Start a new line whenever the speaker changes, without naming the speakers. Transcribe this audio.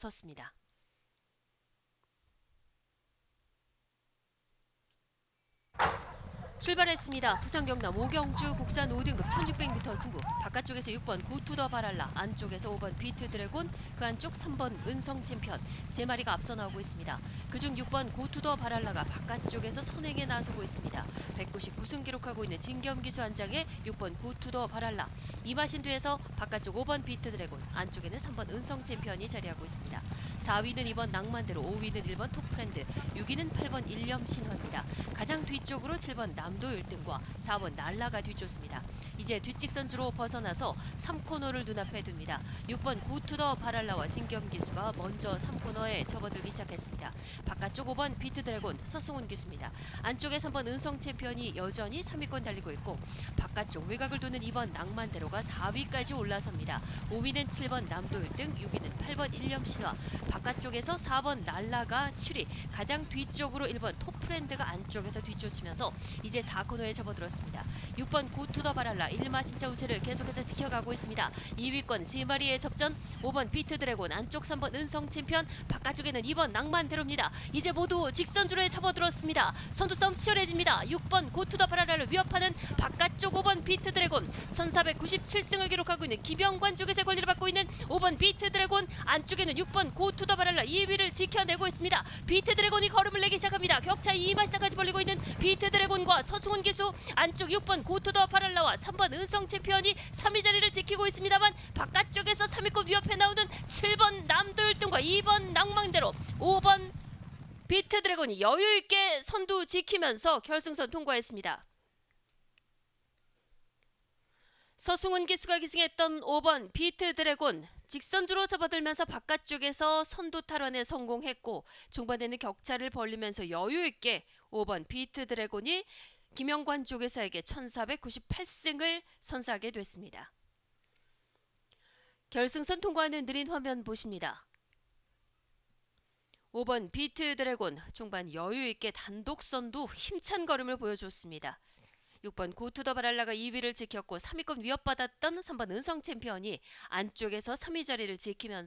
섰습니다. 출발했습니다. 부산 경남 오경주 국산 5등급 1600m 승부. 바깥쪽에서 6번 고투더 바랄라, 안쪽에서 5번 비트 드래곤, 그 안쪽 3번 은성 챔피언 세 마리가 앞서 나오고 있습니다. 그중 6번 고투더 바랄라가 바깥쪽에서 선행에 나서고 있습니다. 199승 기록하고 있는 진겸 기수 한 장에 6번 고투더 바랄라, 이마신 뒤에서 바깥쪽 5번 비트 드래곤, 안쪽에는 3번 은성 챔피언이 자리하고 있습니다. 4위는 2번 낭만대로, 5위는 1번 톱프렌드, 6위는 8번 일념 신화입니다. 가장 뒤쪽으로 7번 남도 1등과 4번 날라가 뒤쫓습니다. 이제 뒷직선주로 벗어나서 3코너를 눈앞에 둡니다. 6번 고투더 바랄라와 진겸 기수가 먼저 3코너에 접어들기 시작했습니다. 바깥쪽 5번 비트 드래곤 서승훈 기수입니다. 안쪽에 3번 은성 챔피언이 여전히 3위권 달리고 있고 바깥쪽 외곽을 도는 2번 낭만대로가 4위까지 올라섭니다. 5위는 7번 남도 1등, 6위는 8번 일념 신화, 바깥쪽에서 4번 날라가 7위, 가장 뒤쪽으로 1번 톱프렌드가 안쪽에서 뒤쫓으면서 이제 4코너에 접어들었습니다. 6번 고투더 바랄라 1마 진짜 우세를 계속해서 지켜가고 있습니다. 2위권 3마리의 접전 5번 비트 드래곤 안쪽 3번 은성 챔피언 바깥쪽에는 2번 낭만대로입니다. 이제 모두 직선주로에 접어들었습니다. 선두 싸움 치열해집니다. 6번 고투더 바랄라를 위협하는 바깥쪽 5번 비트 드래곤 1497승을 기록하고 있는 기병관 쪽에서 권리를 받고 있는 5번 비트 드래곤 안쪽에는 6번 고투더 바랄라 2위를 지켜내고 있습니다. 비트 드래곤이 걸음을 내기 시작합니다. 격차 2마시까지 벌리고 있는 비트 드래곤과 서승훈 기수 안쪽 6번 고투더 바랄라와 3번 은성 챔피언이 3위 자리를 지키고 있습니다만 바깥쪽에서 3위권 위협해 나오는 7번 남도 1등과 2번 낭망대로 5번 비트 드래곤이 여유 있게 선두 지키면서 결승선 통과했습니다. 서승훈 기수가 기승했던 5번 비트 드래곤 직선주로 접어들면서 바깥쪽에서 선두 탈환에 성공했고 중반에는 격차를 벌리면서 여유 있게 5번 비트 드래곤이 김영관 쪽에서에게 1498승을 선사하게 됐습니다. 결승선 통과하는 느린 화면 보십니다. 5번 비트 드래곤 중반 여유 있게 단독 선두 힘찬 걸음을 보여줬습니다. 6번 고투더 바랄라가 2위를 지켰고 3위권 위협받았던 3번 은성 챔피언이 안쪽에서 3위 자리를 지키면서